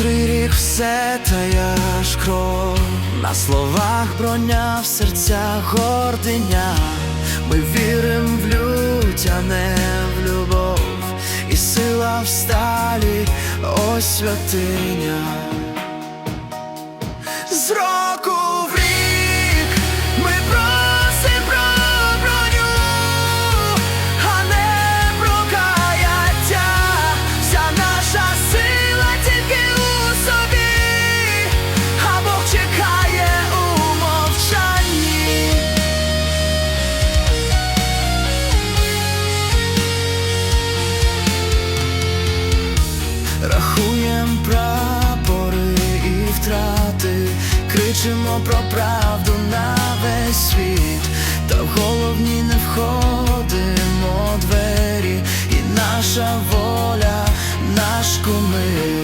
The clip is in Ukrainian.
серце все ж кров, на словах броня в серцях гординя. Ми вірим в лють, а не в любов, і сила в сталі, ось святиня. Кричимо про правду на весь світ, та в головні не входимо двері, і наша воля, наш кумир.